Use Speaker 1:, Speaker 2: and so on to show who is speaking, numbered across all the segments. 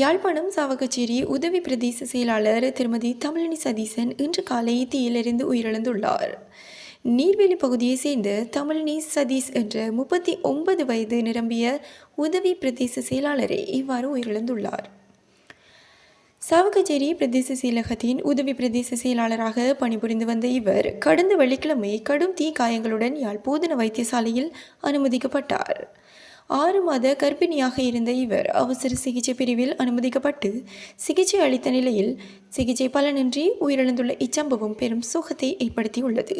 Speaker 1: யாழ்ப்பாணம் சாவகச்சேரி உதவி பிரதேச செயலாளர் திருமதி தமிழினி சதீசன் இன்று காலை தீயிலிருந்து உயிரிழந்துள்ளார். நீர்வேலி பகுதியை சேர்ந்த தமிழினி சதீஷ் என்ற முப்பத்தி ஒன்பது வயது நிரம்பிய உதவி பிரதேச செயலாளரே இவ்வாறு உயிரிழந்துள்ளார். சாவகச்சேரி பிரதேச செயலகத்தின் உதவி பிரதேச செயலாளராக பணிபுரிந்து வந்த இவர் கடந்த வெள்ளிக்கிழமை கடும் தீ காயங்களுடன் யாழ் போதன வைத்தியசாலையில் அனுமதிக்கப்பட்டார். ஆறு மாத கர்ப்பிணியாக இருந்த இவர் அவசர சிகிச்சை பிரிவில் அனுமதிக்கப்பட்டு சிகிச்சை அளித்த நிலையில் சிகிச்சை பலனின்றி உயிரிழந்துள்ள இச்சம்பவம் பெரும் சோகத்தை ஏற்படுத்தியுள்ளது.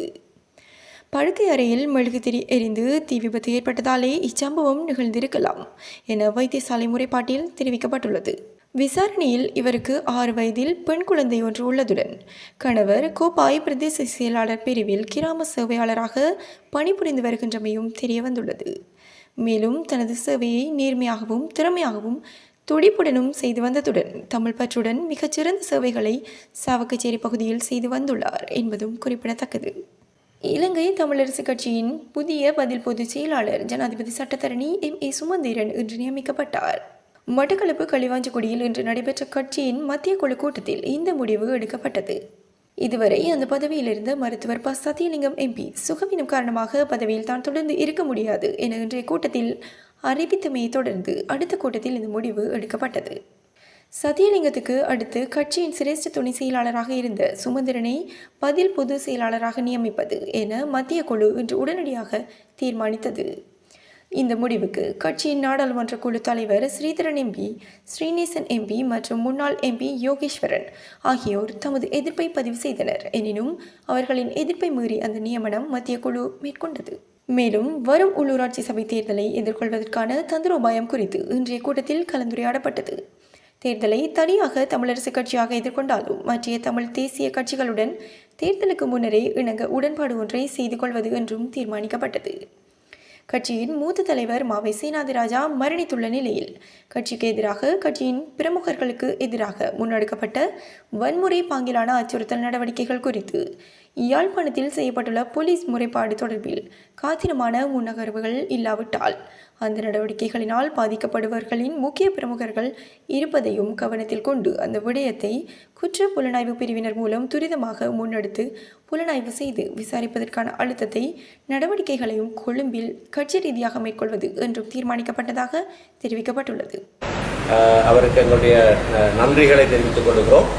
Speaker 1: படுக்கை அறையில் மெழுகுதிரி எரிந்து தீ விபத்து ஏற்பட்டதாலே இச்சம்பவம் நிகழ்ந்திருக்கலாம் என வைத்தியசாலை முறைப்பாட்டில் தெரிவிக்கப்பட்டுள்ளது. விசாரணையில் இவருக்கு ஆறு வயதில் பெண் குழந்தை ஒன்று உள்ளதுடன் கணவர் கோப்பாய் பிரதேச செயலாளர் பிரிவில் கிராம சேவையாளராக பணிபுரிந்து வருகின்றமையும் தெரிய வந்துள்ளது மேலும் தனது சேவையை நேர்மையாகவும் திறமையாகவும் துடிப்புடனும் செய்து வந்ததுடன் தமிழ் பற்றுடன் மிகச்சிறந்த சேவைகளை சாவக்கச்சேரி பகுதியில் செய்து வந்துள்ளார் என்பதும் குறிப்பிடத்தக்கது. இலங்கை தமிழரசு கட்சியின் புதிய பதில் பொதுச் செயலாளர் ஜனாதிபதி சட்டத்தரணி எம். ஏ. சுமந்திரன் இன்று நியமிக்கப்பட்டார். மட்டக்களப்பு களிவாஞ்சிக்குடியில் இன்று நடைபெற்ற கட்சியின் மத்திய குழு கூட்டத்தில் இந்த முடிவு எடுக்கப்பட்டது. இதுவரை அந்த பதவியில் இருந்த மருத்துவர் ப. சத்தியலிங்கம் எம்பி சுகவீனம் காரணமாக பதவியில் தான் தொடர்ந்து இருக்க முடியாது என இன்றைய கூட்டத்தில் அறிவித்தமையை தொடர்ந்து அடுத்த கூட்டத்தில் இந்த முடிவு எடுக்கப்பட்டது. சத்தியலிங்கத்துக்கு அடுத்து கட்சியின் சிரேஷ்ட துணை செயலாளராக இருந்த சுமந்திரனை பதில் பொது செயலாளராக நியமிப்பது என மத்திய குழு இன்று உடனடியாக தீர்மானித்தது. இந்த முடிவுக்கு கட்சியின் நாடாளுமன்ற குழு தலைவர் ஸ்ரீதரன் எம்பி ஸ்ரீநேசன் எம்பி மற்றும் முன்னாள் எம்பி யோகேஸ்வரன் ஆகியோர் தமது எதிர்ப்பை பதிவு செய்தனர். எனினும் அவர்களின் எதிர்ப்பை மீறி அந்த நியமனம் மத்திய குழு மேற்கொண்டது. மேலும் வரும் உள்ளூராட்சி சபை தேர்தலை எதிர்கொள்வதற்கான தந்திரோபாயம் குறித்து இன்றைய கூட்டத்தில் கலந்துரையாடப்பட்டது. தேர்தலை தனியாக தமிழரசு கட்சியாக எதிர்கொண்டாலும் மற்ற தமிழ் தேசிய கட்சிகளுடன் தேர்தலுக்கு முன்னரே இணங்க உடன்பாடு ஒன்றை செய்து கொள்வது என்றும் தீர்மானிக்கப்பட்டது. கட்சியின் மூத்த தலைவர் மாவை சேனாதிராஜா மரணித்துள்ள நிலையில் கட்சிக்கு எதிராக கட்சியின் பிரமுகர்களுக்கு எதிராக முன்னெடுக்கப்பட்ட வன்முறை பாங்கிலான அச்சுறுத்தல் நடவடிக்கைகள் குறித்து யாழ்ப்பாணத்தில் செய்யப்பட்டுள்ள போலீஸ் முறைப்பாடு தொடர்பில் காத்திரமான முன்னகர்வுகள் இல்லாவிட்டால் அந்த நடவடிக்கைகளினால் பாதிக்கப்படுபவர்களின் முக்கிய பிரமுகர்கள் இருப்பதையும் கவனத்தில் கொண்டு அந்த விடயத்தை குற்ற புலனாய்வு பிரிவினர் மூலம் துரிதமாக முன்னெடுத்து புலனாய்வு செய்து விசாரிப்பதற்கான அழுத்தத்தை நடவடிக்கைகளையும் கொழும்பில் கட்சி ரீதியாக மேற்கொள்வது என்றும் தீர்மானிக்கப்பட்டதாக தெரிவிக்கப்பட்டுள்ளது.
Speaker 2: அவருக்கு எங்களுடைய நன்றிகளை தெரிவித்துக் கொள்கிறோம்.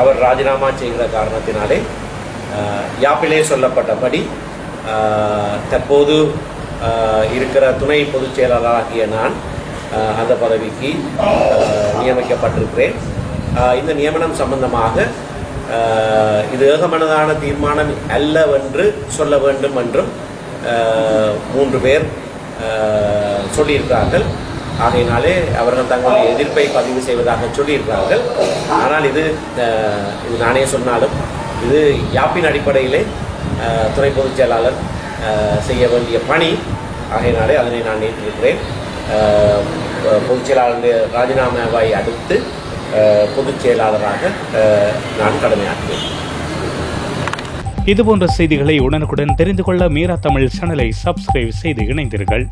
Speaker 2: அவர் ராஜினாமா செய்கிற காரணத்தினாலே யாப்பிலே சொல்லப்பட்டபடி தற்போது இருக்கிற துணை பொதுச் செயலாளராகிய நான் அந்த பதவிக்கு நியமிக்கப்பட்டிருக்கிறேன். இந்த நியமனம் சம்பந்தமாக இது ஏகமனதான தீர்மானம் அல்லவென்று சொல்ல வேண்டும் என்றும் மூன்று பேர் சொல்லியிருக்கிறார்கள். ஆகையினாலே அவர்கள் தங்களுடைய எதிர்ப்பை பதிவு செய்வதாக சொல்லியிருக்கிறார்கள். ஆனால் இது இது நானே சொன்னாலும் இது யாப்பின் அடிப்படையிலே துணை பொதுச் செயலாளர் செய்ய வேண்டிய பணி. ஆகையினாலே அதனை நான் நீட்டிருக்கிறேன் பொதுச் செயலாளருடைய ராஜினாமாவை அடுத்து பொதுச் செயலாளராக நான் கடமையாற்றுவேன்.
Speaker 3: இதுபோன்ற செய்திகளை உடனுக்குடன் தெரிந்து கொள்ள மீரா தமிழ் சேனலை சப்ஸ்கிரைப் செய்து இணைந்தீர்கள்